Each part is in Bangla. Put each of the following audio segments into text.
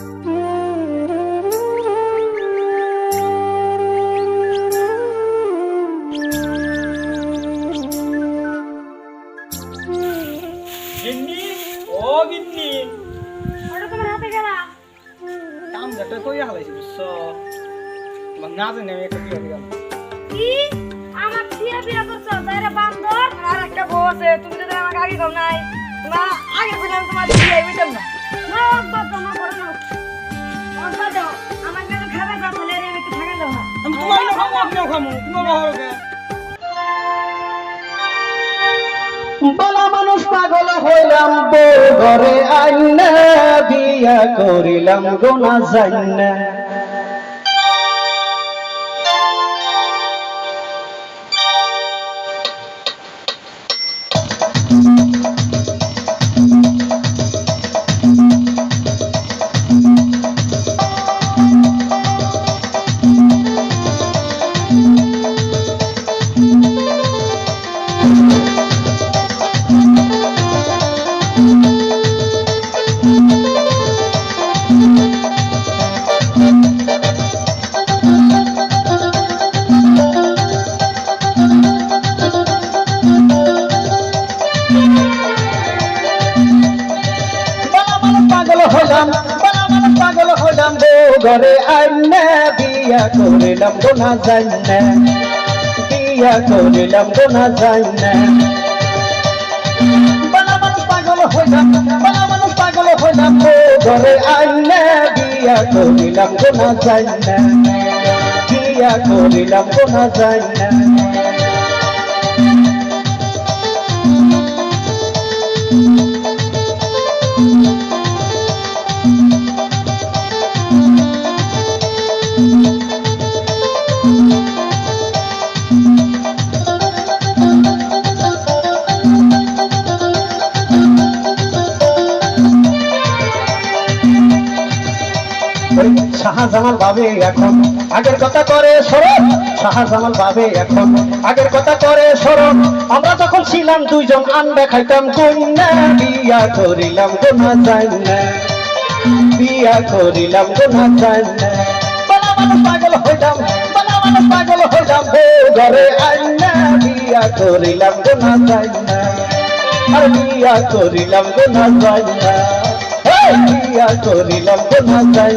গিন্নি ও গিন্নি। ওটা তোমার হাতে গেলা। কাম যাতে কই হালাইছি বুঝছ? তোমার না জানি আমি একটা বিয়ে দিলাম কি? আমার বিয়ে বিয়ে করছ? যাইরে বান্দর? আর একটা বউ আছে তুমি যদি আমাকে আগে কম নাই না আগে আমি তোমার বিয়ে হইতাম না। বলে তোমার আপনিও তোমার বাবা মানুষ পাগল হইলাম বউ ঘরে আইনা বিয়া করিলাম গোনা যাইনা পাগল মানুষ পাগল হইলাম বউ ঘরে আইনা বিয়া করিলাম গোনা যাইনা বিয়া করিলাম যাইনা বালা মানুষ পাগল হইলাম ঘরে আইনা বিয়া করিলাম গোনা যাইনা বিয়া করিলাম গোনা যাইনা ওই শাহজামাল ভাবে এখন। আগের কথা করে স্মরণ শাহজামাল ভাবে এখন। আগের কথা করে স্মরণ আমরা যখন ছিলাম দুইজন আন্ডা খাইতাম কন্যা বিয়া করিলাম গোনা যায় না বিয়া করিলাম গোনা যায় না পাগল হইলাম, বালা পাগল হইলাম ও ঘরে আইনা, বিয়া করিলাম গোনা যায় না আর বিয়া করিলাম গোনা যায় না বিয়া করিলাম গোনা যায়।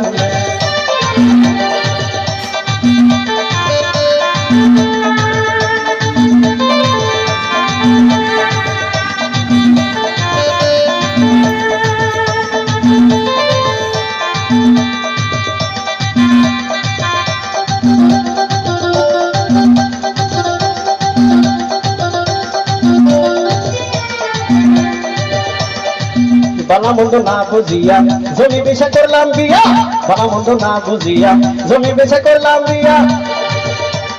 বালা মন্দ না বুঝিয়া জমি বেচা করলাম বিয়া বালা মন্দ না বুঝিয়া জমি বেচা করলাম বিয়া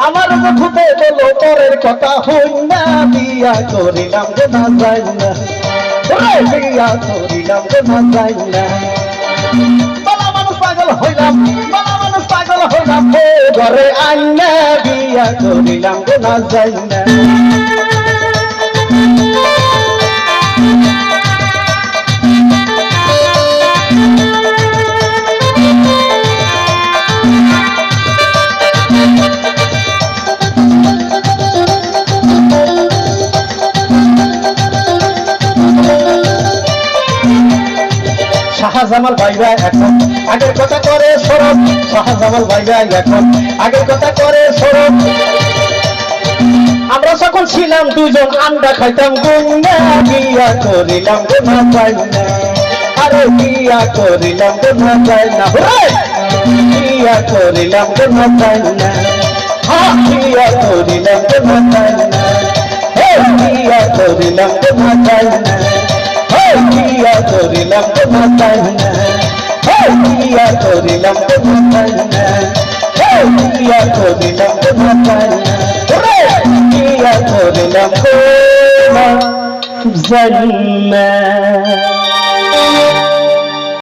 আমার মুখে বলো, পরের কথা হই না বিয়া করিলাম যে না যাই না বিয়া করিলাম যে না যাই না বালা মানুষ পাগল হইলাম, বালা মানুষ পাগল হইলাম। ঘরে আইনা বিয়া করিলাম যে না যাই না শাহজামাল ভাইরা এখন আগের কথা করে সরব, শাহজামাল ভাইরা এখন আগের কথা করে সরব। আমরা যখন ছিলাম দুজন আন্ডা খাইতাম, গুন্ডা বিয়া করিলাম গোনা চাই না আরে বিয়া করিলাম চাই না হুরাই! বিয়া করিলাম চাই না হ্যাঁ বিয়া করিলাম গোনা চাই না হে, বিয়া করিলাম চাই না হে বিয়া করিলাম তোমার চাই না হে বিয়া করিলাম তোমার চাই না হে বিয়া করিলাম তোমার চাই না করিলাম গোনা চাই না